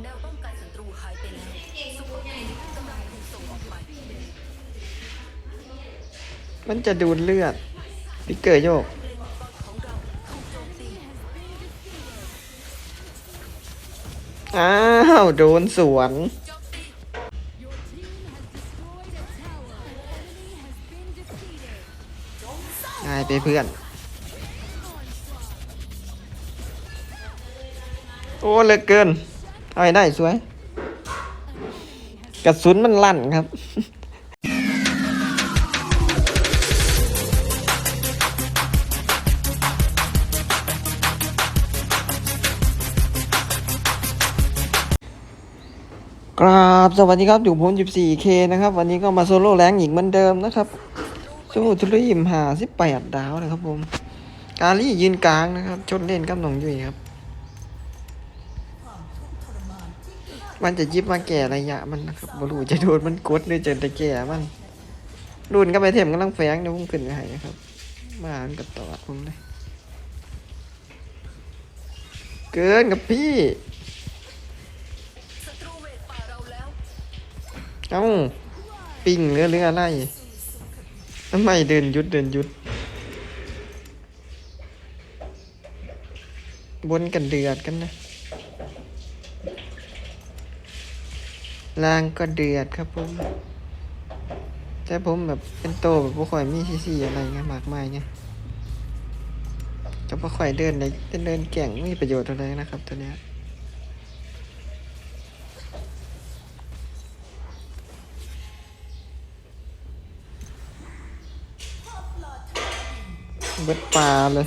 แนวป้องกันศัตรูหายไปแล้วซุปเปอร์ครีปกำลังถูกส่งออกไปมันจะดูดเลือดพิกเกอร์โยก อ้าว โดนสวนโจมตี Your team has destroyed a tower. An enemy has been defeated. ง่ายไปเพื่อน โอ้เลือเกิน เอาให้ได้สวย กระสุนมันลั่นครับกราบสวัสดีครับ อยู่ผม 14K นะครับ วันนี้ก็มาโซโล่แรงอีกเหมือนเดิมนะครับสู้ทุรีมหา18ดาวนะครับผม กาลี่ยืนกลางนะครับ ชนเล่นกับหนองยุ้ยครับ มันจะยิบมาแก่ระยะมันนะครับบรูจะโดนมันกดหรือจะตะแก่มันรุนก็ไปเทมกำลังแฝงเดี๋ยวผมขึ้นไปให้นะครับ มาอันกับต่อดผมเลยเกินกับพี่ศัตรูเวทป่าเราแล้วเอ้าปิ่งเรือเรืออะไรทำไมเดินหยุดเดินหยุดบนกันเดือดกันนะ ล่างก็เดือดครับผมแต่ผมแบบเป็นโตแบบบ่ค่อยมีซีซีอะไรเงี้ยมากมายเงี้ยจะบ่ค่อยเดินเลยเดินแก่งไม่มีประโยชน์อะไรนะครับตัวเนี้ยเบิดปลาเลย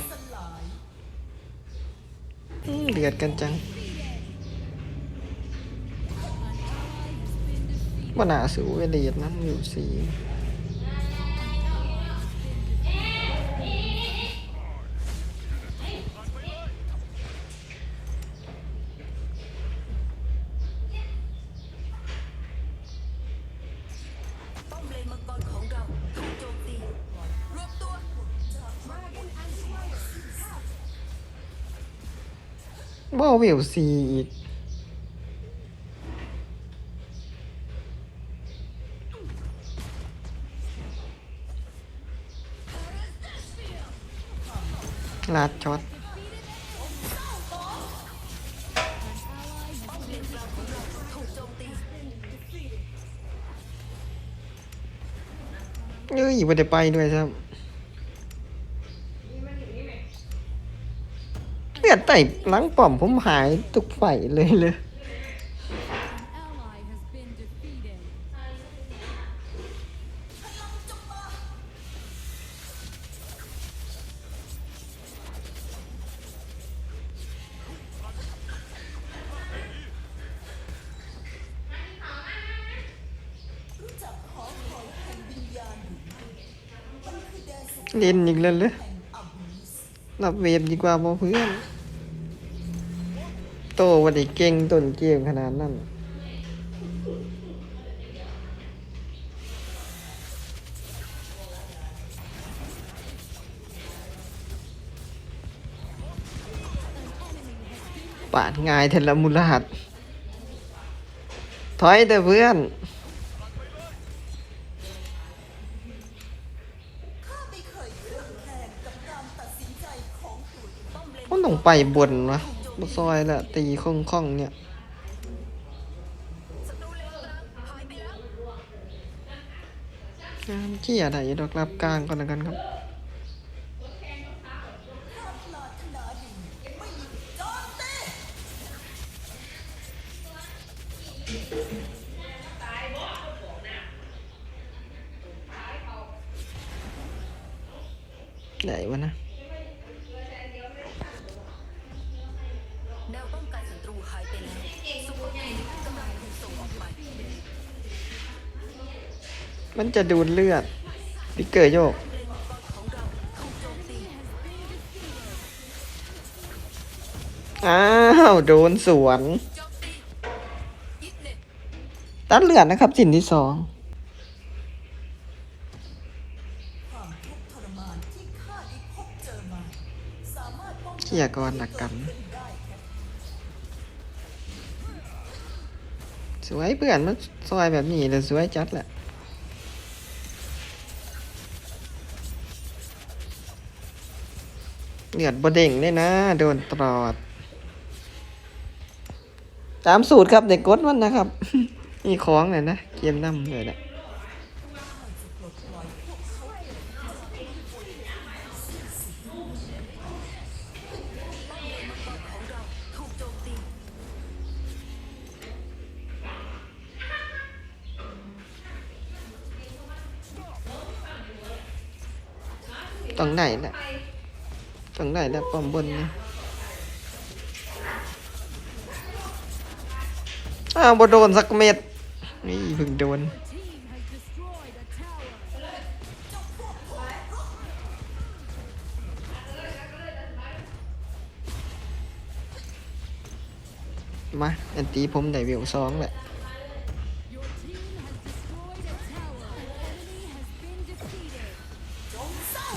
เดือดกันจัง ว่าหนาสูเวเดียดน้ำอยู่สีป้อมเลนมังกรของเราถูกโจมตีรวบตัวบ่าวิวสีอีก ลาดช็อตเอ้ยไม่ได้ไปด้วยครับเลือดไต่หลังป่อมผมหายทุกไฟเลยเลย เล่นอีกแล้วเลยรับเวฟดีกว่าบ่เพื่อน โตวันนี้เก่งต้นเกมขนาดนั้นปาดง่ายเทละมุลหัดถอยแต่เพื่อน ไปบนวะบซอยละตีคล่องคล่องเนี่ยศัตรูเลนกลางหายไปแล้วงานเกี่ยอะไรดอกรับกลางก่อนแล้วกันครับไหนวะนะ มันจะดูดเลือดพิกเกอร์โยกเลนมังกอ้าว โดนสวน ตัดเลือดนะครับสินที่สองเกี่ยก่อนหนักกัน สวยเพื่อนมันซอยแบบนี้เลยสวยจัดแหละ เลือดบดเด้งเลยนะ โดนตลอด ตามสูตรครับเด็กกดมันนะครับมีของเลยนะ เกมน้ำเลยแหละของเราถูกโจมตีต้องไหนแหละ ต้งได้แล้วปอมบนนี่อ้าวดโดนสักเม็ดนี่พึ่งโดนมาอันตีผมได้เวสองแหละ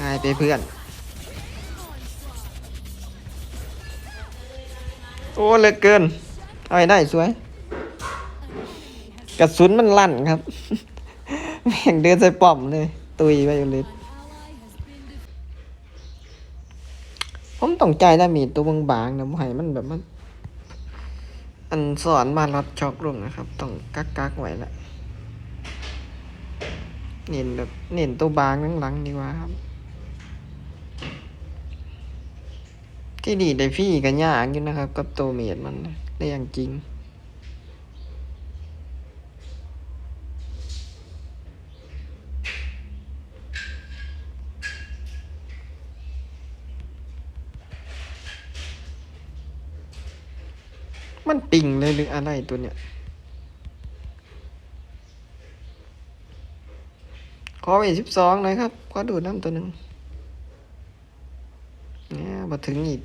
ง่ายไปเพื่อน อ้เหลือเกิน เอาให้ได้สวย กระสุนมันลั่นครับ แม่งเดินใส่ป้อมเลย ตุยไปอยู่เลยผมต้องใจดามีตัวบางๆนะบ่ให้มันแบบมัน อันสอนมารับช็อกลงนะครับ ต้องกักกักๆไว้แหละเน้นแบบเน้นตัวบางหลังๆดีกว่าครับ ที่ดีได้พี่กันยากอยู่นะครับ กับตัวเมียดมันได้อย่างจริง มันปิ่งเลยหรืออะไรตัวเนี้ยขอไปสิบสองเลยครับ ขอดูน้ำตัวหนึ่งเนี่ยมาถึงอีก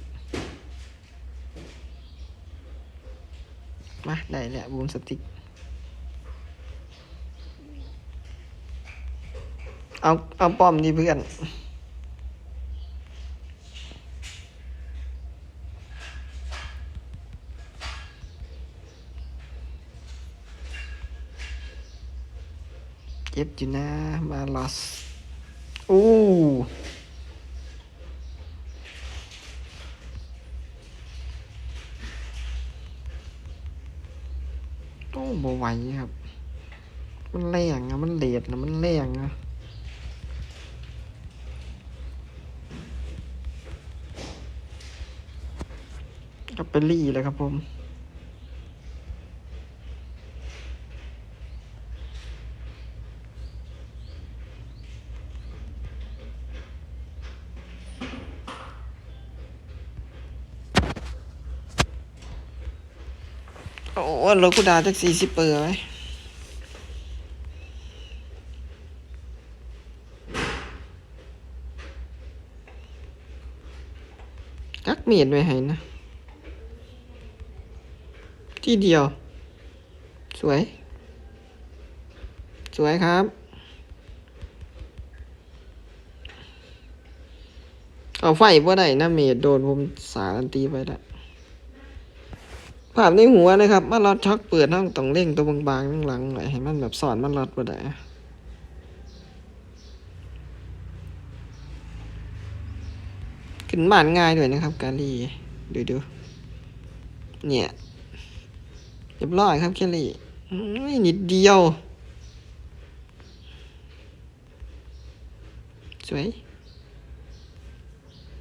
มาได้แล้วบูมสติก เอา เอาป้อมดีเพื่อนเจ็บอยู่นะมาลอสอู้โอ้ บไหวครับ มันแรงอะมันเลดนะมันแรงอะก็ไปรี่เลยครับผม โอ้รถกูดาแท็กซี่สิเปอร์ไว้กักเมียดไว้ให้นะ ที่เดียว สวย สวยครับ เอาไฟบ่ได้นะเมดโดนผมสารันตีไปแล้ว ภาพในหัวนะครับ มันรอดช็อกเปิดห้องต้องเร่งตัวบางๆข้างหลังหน่อยให้มันแบบสอนมันรอดบ่ได้ขึ้นบ้านง่ายด้วยนะครับ กาลีดูดูๆเนี่ยเรียบร้อยครับแคลรี่นิดเดียว สวย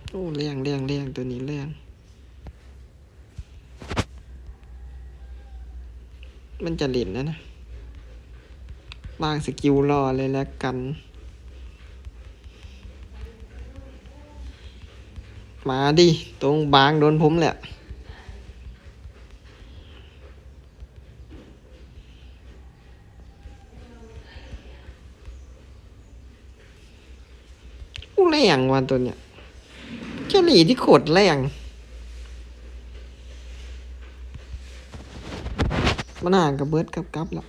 โอ้เลี้ยงเลี้ยงเลี้ยงตัวนี้เลี้ยง มันจะเล่นนะนะวางสกิลรอเลยแล้วกันมาดิ ตรงบางโดนผมแหละอู้แรงวันตัวเนี้ยแค่หลีที่โคตรแรง มันห่างกับเบิร์ดกับกับแล้ว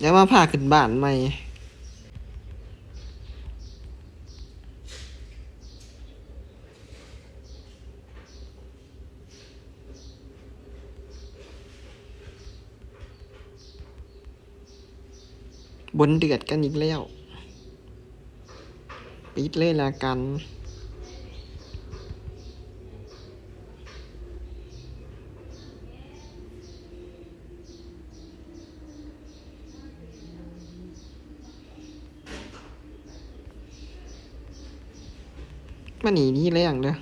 อย่มาผ่าขึ้นบ้านใหม่บนเดือดกันอีกแล้วปิดเล่นละกัน มาหนีนี่แรงเด้อ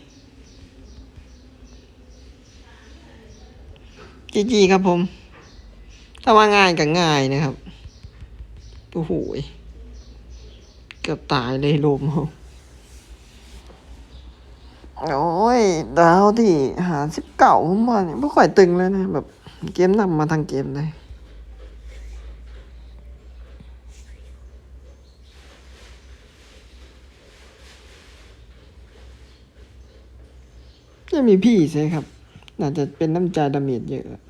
จีจีครับผม ถ้าว่าง่ายก็ง่ายนะครับ โอ้โหเกือบตายเลยลมเขาโอ้ย ดาวที่หาสิบเก่าผมว่าเนี่ยไม่ค่อยตึงเลยนะ แบบเกมนำมาทางเกมเลย จะมีพี่ใช่ครับ น่าจะเป็นน้ำใจดาเมจเยอะ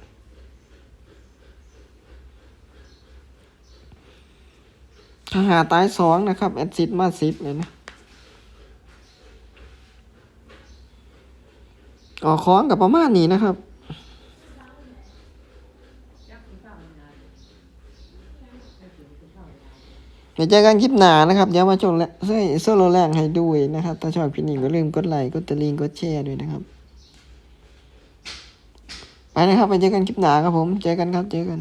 ถ้าหาตายสองนะครับ แอดซิดมาซิดเลยนะออกค้องกับประมาณนี้นะครับ เดี๋ยวเจอกันคลิปหนานะครับ เดี๋ยวมาชมเสื้อโซโลแรงให้ด้วยนะครับ ถ้าชอบคลิปนี้ก็ลืมกดไลค์ กดตะลิงกดแชร์ด้วยนะครับ ไปนะครับ ไปเจอกันคลิปหนาครับผม เจอกันครับ เจอกัน